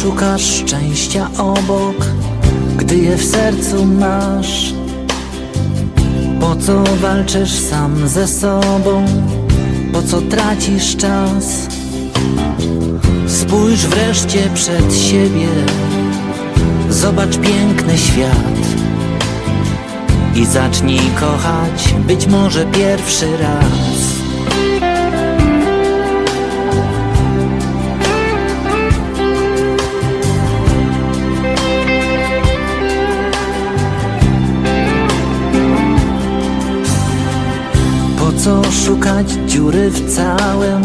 szukasz szczęścia obok, gdy je w sercu masz? Po co walczysz sam ze sobą? Po co tracisz czas? Spójrz wreszcie przed siebie, zobacz piękny świat i zacznij kochać być może pierwszy raz. Co szukać dziury w całym,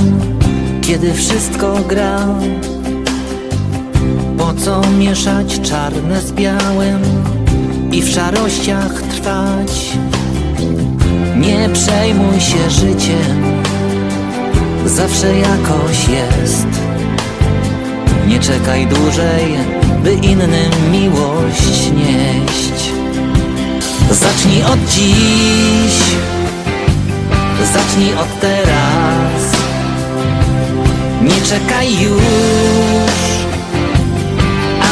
kiedy wszystko gra? Po co mieszać czarne z białym i w szarościach trwać? Nie przejmuj się życiem, zawsze jakoś jest. Nie czekaj dłużej, by innym miłość nieść. Zacznij od dziś. Zacznij od teraz. Nie czekaj już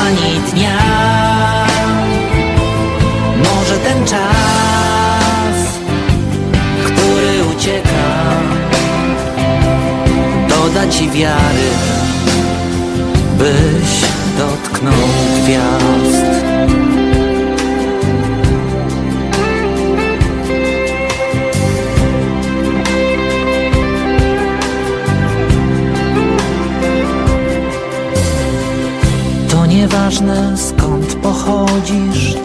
Ani dnia. Może ten czas Który ucieka Doda ci wiary Byś dotknął gwiazd To nieważne skąd pochodzisz,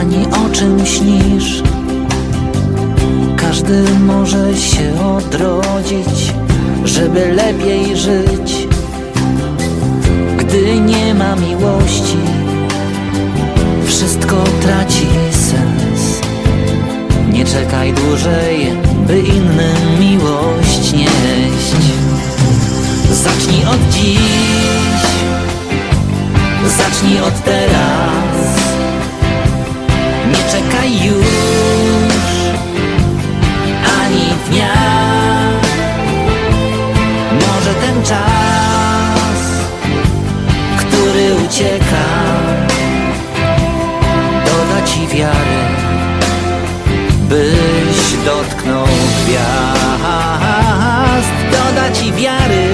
ani o czym śnisz. Każdy może się odrodzić, żeby lepiej żyć. Gdy nie ma miłości, wszystko traci sens. Nie czekaj dłużej, by innym miłość nieść. Zacznij od dziś. Zacznij od teraz. Nie czekaj już Ani dnia. Może ten czas Który ucieka Doda ci wiary Byś dotknął gwiazd. Doda ci wiary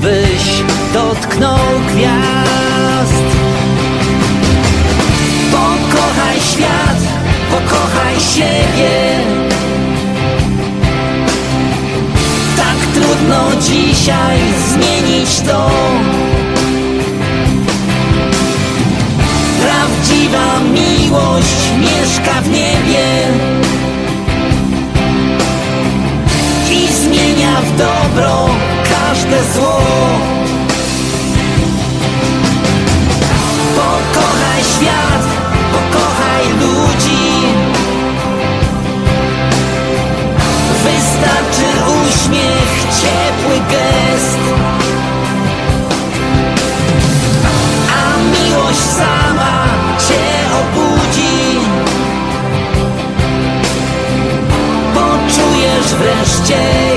byś dotknął gwiazd. Świat, pokochaj siebie. Tak trudno dzisiaj zmienić to. Prawdziwa miłość mieszka w niebie i zmienia w dobro każde zło. wreszcie.